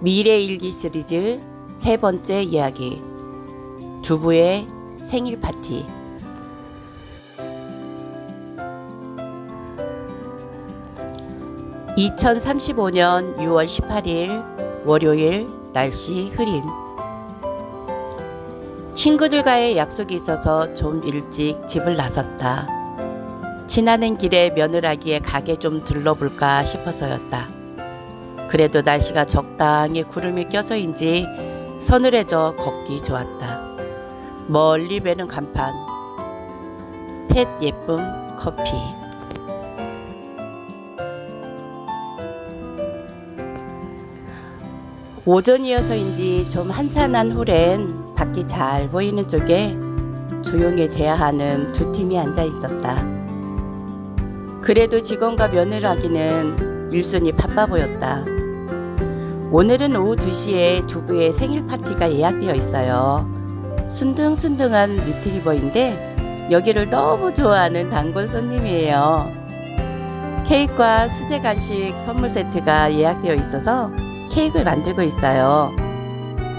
미래일기 시리즈 세 번째 이야기 두부의 생일 파티 2035년 6월 18일 월요일 날씨 흐림 친구들과의 약속이 있어서 좀 일찍 집을 나섰다. 지나는 길에 며느라기의 가게 좀 들러볼까 싶어서였다. 그래도 날씨가 적당히 구름이 껴서인지 서늘해져 걷기 좋았다. 멀리 배는 간판, 펫 예쁨 커피. 오전이어서인지 좀 한산한 후엔 밖이 잘 보이는 쪽에 조용히 대화하는 두 팀이 앉아 있었다. 그래도 직원과 며느라기는 일손이 바빠 보였다. 오늘은 오후 2시에 두 부의 생일 파티가 예약되어 있어요. 순둥순둥한 리트리버인데 여기를 너무 좋아하는 단골 손님이에요. 케이크와 수제 간식 선물 세트가 예약되어 있어서 케이크를 만들고 있어요.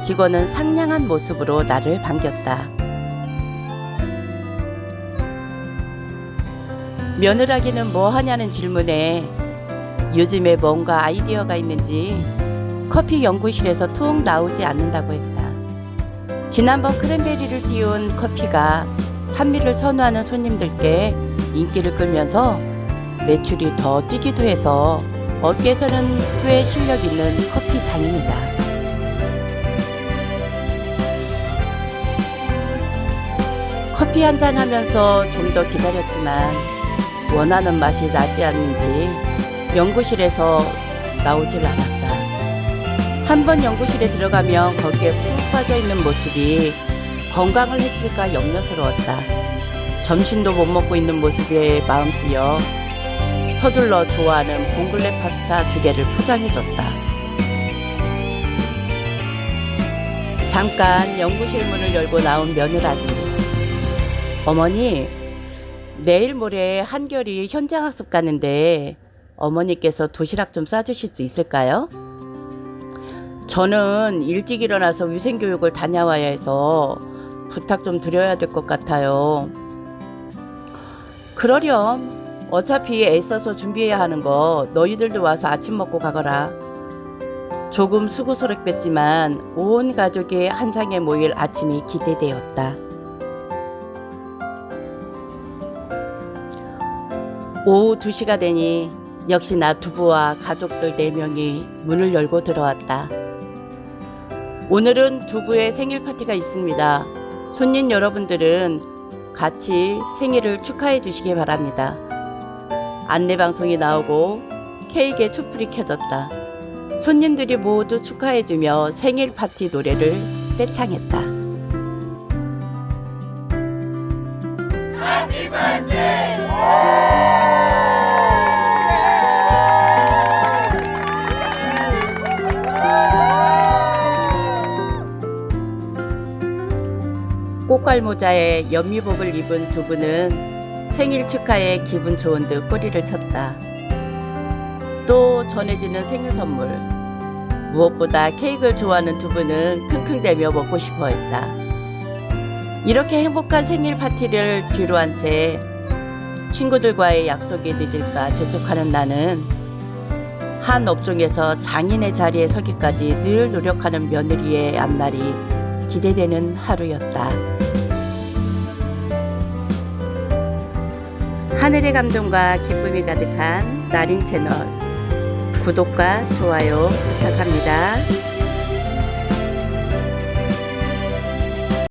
직원은 상냥한 모습으로 나를 반겼다. 며느라기는 뭐 하냐는 질문에 요즘에 뭔가 아이디어가 있는지 커피 연구실에서 통 나오지 않는다고 했다. 지난번 크랜베리를 띄운 커피가 산미를 선호하는 손님들께 인기를 끌면서 매출이 더 뛰기도 해서 업계에서는 꽤 실력 있는 커피 장인이다. 커피 한 잔 하면서 좀 더 기다렸지만 원하는 맛이 나지 않는지 연구실에서 나오질 않았다. 한 번 연구실에 들어가면 거기에 푹 빠져 있는 모습이 건강을 해칠까 염려스러웠다. 점심도 못 먹고 있는 모습에 마음 쓰여 서둘러 좋아하는 봉글레 파스타 두 개를 포장해줬다. 잠깐 연구실 문을 열고 나온 며느라기. 어머니, 내일 모레 한결이 현장학습 가는데 어머니께서 도시락 좀 싸주실 수 있을까요? 저는 일찍 일어나서 위생교육을 다녀와야 해서 부탁 좀 드려야 될 것 같아요. 그러렴. 어차피 애써서 준비해야 하는 거 너희들도 와서 아침 먹고 가거라. 조금 수고스럽겠지만 온 가족이 한 상에 모일 아침이 기대되었다. 오후 2시가 되니 역시나 두부와 가족들 4명이 문을 열고 들어왔다. 오늘은 두부의 생일 파티가 있습니다. 손님 여러분들은 같이 생일을 축하해 주시기 바랍니다. 안내 방송이 나오고 케이크에 촛불이 켜졌다. 손님들이 모두 축하해 주며 생일 파티 노래를 떼창했다. 꽃갈 모자에 연미복을 입은 두 분은 생일 축하에 기분 좋은 듯 꼬리를 쳤다. 또 전해지는 생일 선물. 무엇보다 케이크를 좋아하는 두 분은 킁킁대며 먹고 싶어 했다. 이렇게 행복한 생일 파티를 뒤로 한 채 친구들과의 약속이 늦을까 재촉하는 나는 한 업종에서 장인의 자리에 서기까지 늘 노력하는 며느리의 앞날이 기대되는 하루였다. 하늘의 감동과 기쁨이 가득한 나린 채널 구독과 좋아요 부탁합니다.